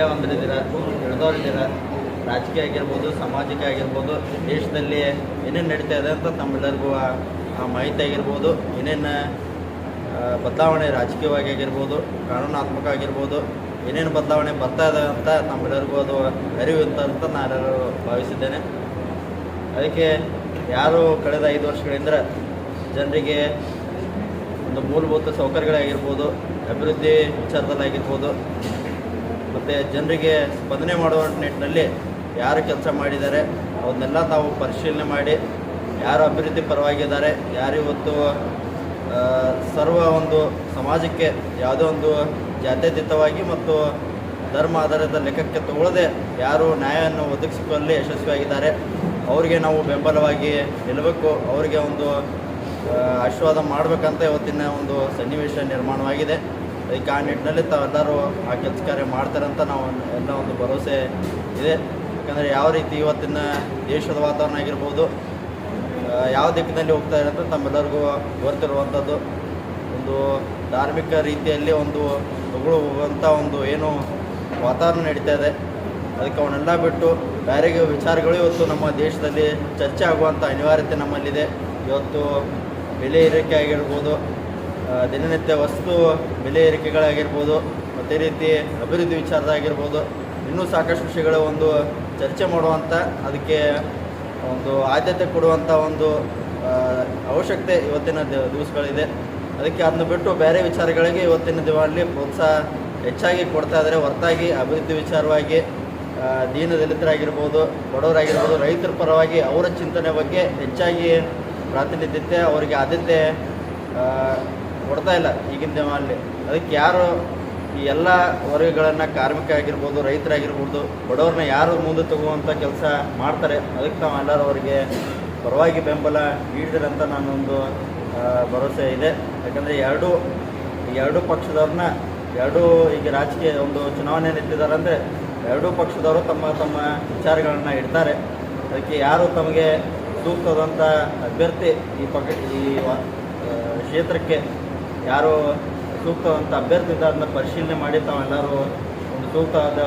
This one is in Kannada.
ವಿದ್ಯಾವಂತರಿದ್ದೀರ ತಿಳಿದವರಿದ್ದೀರ ರಾಜಕೀಯ ಆಗಿರ್ಬೋದು, ಸಾಮಾಜಿಕ ಆಗಿರ್ಬೋದು, ದೇಶದಲ್ಲಿ ಏನೇನು ನಡೀತಾ ಇದೆ ಅಂತ ತಮ್ಮೆಲ್ಲರಿಗೂ ಮಾಹಿತಿ ಆಗಿರ್ಬೋದು. ಏನೇನು ಬದಲಾವಣೆ ರಾಜಕೀಯವಾಗಿ ಆಗಿರ್ಬೋದು, ಕಾನೂನಾತ್ಮಕ ಆಗಿರ್ಬೋದು, ಏನೇನು ಬದಲಾವಣೆ ಬರ್ತಾ ಇದೆ ಅಂತ ನಮ್ಮೆಲ್ಲರಿಗೂ ಅದು ಅರಿವು ಅಂತ ಅಂತ ನಾನು ಭಾವಿಸಿದ್ದೇನೆ. ಅದಕ್ಕೆ ಯಾರು ಕಳೆದ ಐದು ವರ್ಷಗಳಿಂದ ಜನರಿಗೆ ಒಂದು ಮೂಲಭೂತ ಸೌಕರ್ಯಗಳಾಗಿರ್ಬೋದು, ಅಭಿವೃದ್ಧಿ ವಿಚಾರದಲ್ಲಾಗಿರ್ಬೋದು ಮತ್ತು ಜನರಿಗೆ ಸ್ಪಂದನೆ ಮಾಡುವ ನಿಟ್ಟಿನಲ್ಲಿ ಯಾರು ಕೆಲಸ ಮಾಡಿದ್ದಾರೆ, ಅವನ್ನೆಲ್ಲ ತಾವು ಪರಿಶೀಲನೆ ಮಾಡಿ ಯಾರು ಅಭಿವೃದ್ಧಿ ಪರವಾಗಿದ್ದಾರೆ ಯಾರು ಇವತ್ತು ಸರ್ವ ಒಂದು ಸಮಾಜಕ್ಕೆ ಯಾವುದೋ ಒಂದು ಜಾತ್ಯತೀತವಾಗಿ ಮತ್ತು ಧರ್ಮ ಆಧಾರಿತ ಲೆಕ್ಕಕ್ಕೆ ತಗೊಳ್ಳದೆ ಯಾರು ನ್ಯಾಯವನ್ನು ಒದಗಿಸಿಕೊಳ್ಳಲು ಯಶಸ್ವಿಯಾಗಿದ್ದಾರೆ, ಅವರಿಗೆ ನಾವು ಬೆಂಬಲವಾಗಿ ನಿಲ್ಲಬೇಕು, ಅವರಿಗೆ ಒಂದು ಆಶೀರ್ವಾದ ಮಾಡಬೇಕಂತ ಇವತ್ತಿನ ಒಂದು ಸನ್ನಿವೇಶ ನಿರ್ಮಾಣವಾಗಿದೆ. ಅದಕ್ಕೆ ಆ ನಿಟ್ಟಿನಲ್ಲಿ ತಾವೆಲ್ಲರೂ ಆ ಕೆಲಸ ಕಾರ್ಯ ಮಾಡ್ತಾರಂತ ನಾವು ಎಲ್ಲ ಒಂದು ಭರವಸೆ ಇದೆ. ಯಾಕಂದರೆ ಯಾವ ರೀತಿ ಇವತ್ತಿನ ದೇಶದ ವಾತಾವರಣ ಆಗಿರ್ಬೋದು ಯಾವ ದಿಕ್ಕಿನಲ್ಲಿ ಹೋಗ್ತಾ ಅಂತ ತಮ್ಮೆಲ್ಲರಿಗೂ ಗೊತ್ತಿರುವಂಥದ್ದು ಒಂದು ಧಾರ್ಮಿಕ ರೀತಿಯಲ್ಲಿ ಒಂದು ತಗೊಳ್ಳೋ ಹೋಗುವಂಥ ಒಂದು ಏನು ವಾತಾವರಣ ನಡೀತಾ ಇದೆ. ಅದಕ್ಕೆ ಅವನ್ನೆಲ್ಲ ಬಿಟ್ಟು ಬೇರೆ ವಿಚಾರಗಳು ಇವತ್ತು ನಮ್ಮ ದೇಶದಲ್ಲಿ ಚರ್ಚೆ ಆಗುವಂಥ ಅನಿವಾರ್ಯತೆ ನಮ್ಮಲ್ಲಿದೆ. ಇವತ್ತು ಬೆಲೆ ಏರಿಕೆ ಆಗಿರ್ಬೋದು ದಿನನಿತ್ಯ ವಸ್ತು ಬೆಲೆ ಏರಿಕೆಗಳಾಗಿರ್ಬೋದು ಅದೇ ರೀತಿ ಅಭಿವೃದ್ಧಿ ವಿಚಾರದಾಗಿರ್ಬೋದು ಇನ್ನೂ ಸಾಕಷ್ಟು ವಿಷಯಗಳ ಒಂದು ಚರ್ಚೆ ಮಾಡುವಂಥ ಅದಕ್ಕೆ ಒಂದು ಆದ್ಯತೆ ಕೊಡುವಂಥ ಒಂದು ಅವಶ್ಯಕತೆ ಇವತ್ತಿನ ದಿವಸಗಳಿದೆ. ಅದಕ್ಕೆ ಅದನ್ನು ಬಿಟ್ಟು ಬೇರೆ ವಿಚಾರಗಳಿಗೆ ಇವತ್ತಿನ ದಿವಾಳಿ ಪ್ರೋತ್ಸಾಹ ಹೆಚ್ಚಾಗಿ ಕೊಡ್ತಾ ಇದ್ದರೆ. ಹೊರತಾಗಿ ಅಭಿವೃದ್ಧಿ ವಿಚಾರವಾಗಿ ದೀನ ದಲಿತರಾಗಿರ್ಬೋದು, ಬಡವರಾಗಿರ್ಬೋದು, ರೈತರ ಪರವಾಗಿ ಅವರ ಚಿಂತನೆ ಬಗ್ಗೆ ಹೆಚ್ಚಾಗಿ ಪ್ರಾತಿನಿಧ್ಯತೆ, ಅವರಿಗೆ ಆದ್ಯತೆ ಕೊಡ್ತಾ ಇಲ್ಲ ಈಗಿನ ದಿನದಲ್ಲಿ ಅದಕ್ಕೆ ಯಾರು ಈ ಎಲ್ಲ ವರ್ಗಗಳನ್ನು ಕಾರ್ಮಿಕ ಆಗಿರ್ಬೋದು ರೈತರಾಗಿರ್ಬೋದು, ಬಡವ್ರನ್ನ ಯಾರು ಮುಂದೆ ತಗೋವಂಥ ಕೆಲಸ ಮಾಡ್ತಾರೆ, ಅದಕ್ಕೆ ನಾವೆಲ್ಲರೂ ಅವರಿಗೆ ಪರವಾಗಿ ಬೆಂಬಲ ನೀಡಿದ್ರಂತ ನಾನೊಂದು ಭರವಸೆ ಇದೆ. ಯಾಕಂದರೆ ಎರಡೂ ಎರಡೂ ಪಕ್ಷದವ್ರನ್ನ, ಎರಡೂ ಈಗ ರಾಜಕೀಯ ಒಂದು ಚುನಾವಣೆ ನಿಂತಿದ್ದಾರೆ ಅಂದರೆ ಎರಡೂ ಪಕ್ಷದವರು ತಮ್ಮ ತಮ್ಮ ವಿಚಾರಗಳನ್ನು ಇಡ್ತಾರೆ. ಅದಕ್ಕೆ ಯಾರು ತಮಗೆ ಸೂಕ್ತವಾದಂಥ ಅಭ್ಯರ್ಥಿ ಈ ಪಕ್ಷ ಈ ಕ್ಷೇತ್ರಕ್ಕೆ ಯಾರು ಸೂಕ್ತವಂತ ಅಭ್ಯರ್ಥಿ ಇದ್ದಾರನ್ನ ಪರಿಶೀಲನೆ ಮಾಡಿ ತಾವೆಲ್ಲರೂ ಒಂದು ಸೂಕ್ತವಾದ